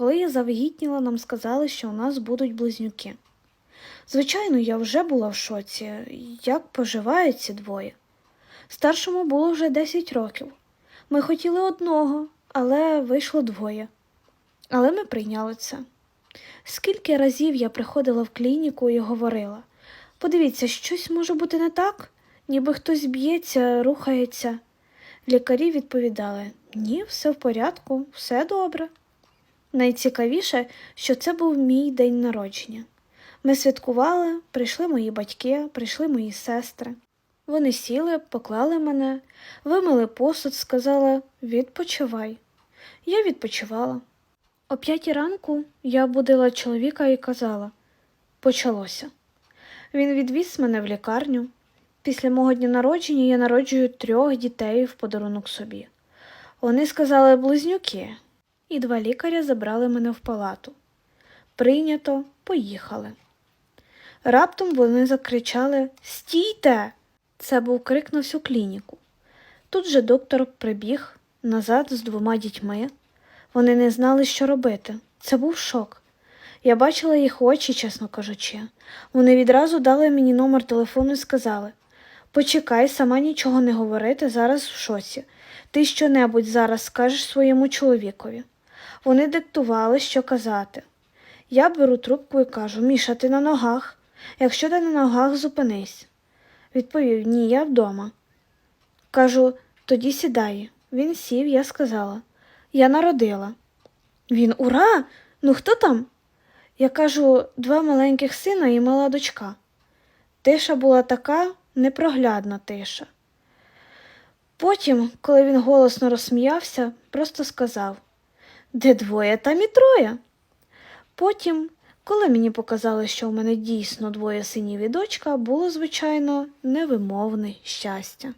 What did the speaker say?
Коли я завагітніла, нам сказали, що у нас будуть близнюки. Звичайно, я вже була в шоці, як поживають ці двоє. Старшому було вже 10 років. Ми хотіли одного, але вийшло двоє. Але ми прийняли це. Скільки разів я приходила в клініку і говорила: подивіться, щось може бути не так, ніби хтось б'ється, рухається. Лікарі відповідали: ні, все в порядку, все добре. Найцікавіше, що це був мій день народження. Ми святкували, прийшли мої батьки, прийшли мої сестри. Вони сіли, поклали мене, вимили посуд, сказали відпочивай. Я відпочивала. О п'ятій ранку я будила чоловіка і казала почалося. Він відвіз мене в лікарню. Після мого дня народження я народжую трьох дітей в подарунок собі. Вони сказали близнюки, і два лікаря забрали мене в палату. Прийнято, поїхали. Раптом вони закричали Стійте! Це був крик на всю клініку. Тут же доктор прибіг назад з двома дітьми. Вони не знали, що робити. Це був шок. Я бачила їх очі, чесно кажучи. Вони відразу дали мені номер телефону і сказали Почекай, сама нічого не говорити, зараз в шоці. Ти щонебудь зараз скажеш своєму чоловікові. Вони диктували, що казати. Я беру трубку і кажу Міша, ти на ногах. Якщо ти на ногах, зупинись. Відповів Ні, я вдома. Кажу, тоді сідай. Він сів, я сказала. Я народила. Він ура! Ну хто там? Я кажу, два маленьких сина і мала дочка. Тиша була така непроглядна тиша. Потім, коли він голосно розсміявся, просто сказав Де двоє, там і троє. Потім, коли мені показали, що в мене дійсно двоє синів і дочка, було, звичайно, невимовне щастя.